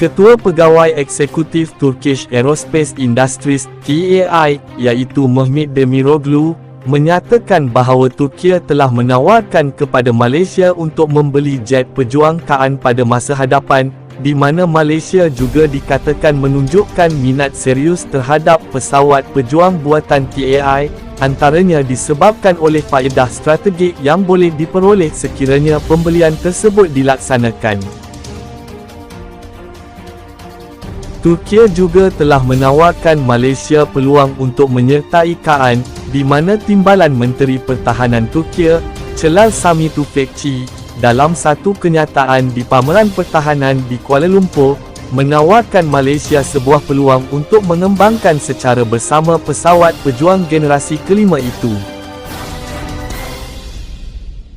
Ketua Pegawai Eksekutif Turkish Aerospace Industries TAI iaitu Mehmet Demiroglu menyatakan bahawa Turki telah menawarkan kepada Malaysia untuk membeli jet pejuang KAAN pada masa hadapan di mana Malaysia juga dikatakan menunjukkan minat serius terhadap pesawat pejuang buatan TAI antaranya disebabkan oleh faedah strategik yang boleh diperoleh sekiranya pembelian tersebut dilaksanakan. Turki juga telah menawarkan Malaysia peluang untuk menyertai KAAN, di mana Timbalan Menteri Pertahanan Turki, Celal Sami Tufekci, dalam satu kenyataan di pameran pertahanan di Kuala Lumpur, menawarkan Malaysia sebuah peluang untuk mengembangkan secara bersama pesawat pejuang generasi kelima itu.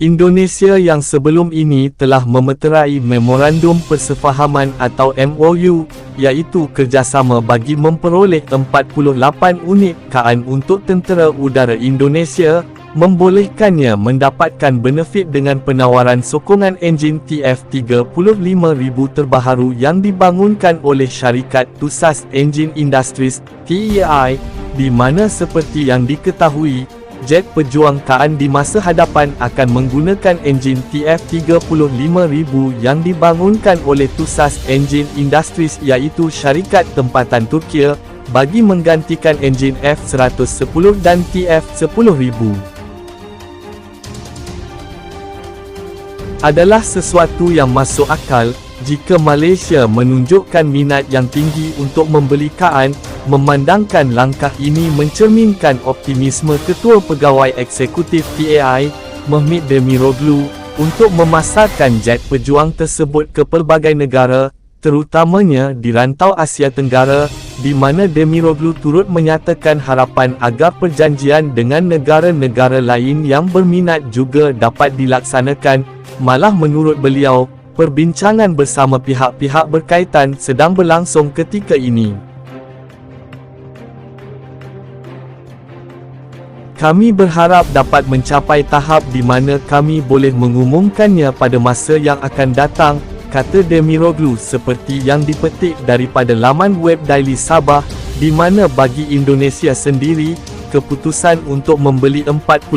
Indonesia yang sebelum ini telah memeterai Memorandum Persefahaman atau MOU, iaitu kerjasama bagi memperoleh 48 unit KAAN untuk tentera udara Indonesia, membolehkannya mendapatkan benefit dengan penawaran sokongan enjin TF-35000 terbaharu yang dibangunkan oleh syarikat Tusas Engine Industries, TEI, di mana seperti yang diketahui, jet pejuang KAAN di masa hadapan akan menggunakan enjin TF35000 yang dibangunkan oleh Tusas Engine Industries iaitu syarikat tempatan Turki bagi menggantikan enjin F110 dan TF10000. Adalah sesuatu yang masuk akal jika Malaysia menunjukkan minat yang tinggi untuk membeli KAAN memandangkan langkah ini mencerminkan optimisme Ketua Pegawai Eksekutif TAI, Mehmet Demiroglu, untuk memasarkan jet pejuang tersebut ke pelbagai negara, terutamanya di rantau Asia Tenggara, di mana Demiroglu turut menyatakan harapan agar perjanjian dengan negara-negara lain yang berminat juga dapat dilaksanakan, malah menurut beliau, perbincangan bersama pihak-pihak berkaitan sedang berlangsung ketika ini. Kami berharap dapat mencapai tahap di mana kami boleh mengumumkannya pada masa yang akan datang, kata Demiroglu seperti yang dipetik daripada laman web Daily Sabah, di mana bagi Indonesia sendiri, keputusan untuk membeli 48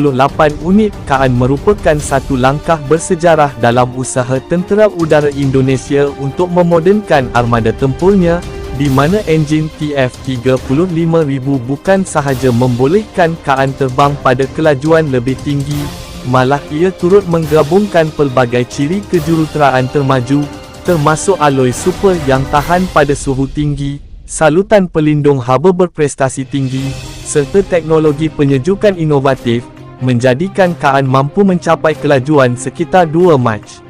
unit KAAN merupakan satu langkah bersejarah dalam usaha tentera udara Indonesia untuk memodernkan armada tempurnya, di mana enjin TF35000 bukan sahaja membolehkan KAAN terbang pada kelajuan lebih tinggi, malah ia turut menggabungkan pelbagai ciri kejuruteraan termaju, termasuk aloi super yang tahan pada suhu tinggi, salutan pelindung haba berprestasi tinggi, serta teknologi penyejukan inovatif, menjadikan KAAN mampu mencapai kelajuan sekitar 2 Mach.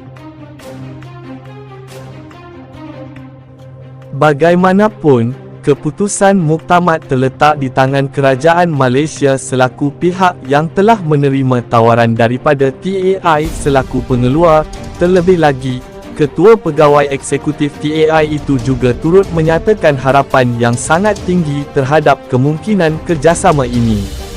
Bagaimanapun, keputusan muktamad terletak di tangan kerajaan Malaysia selaku pihak yang telah menerima tawaran daripada TAI selaku pengeluar, terlebih lagi, Ketua Pegawai Eksekutif TAI itu juga turut menyatakan harapan yang sangat tinggi terhadap kemungkinan kerjasama ini.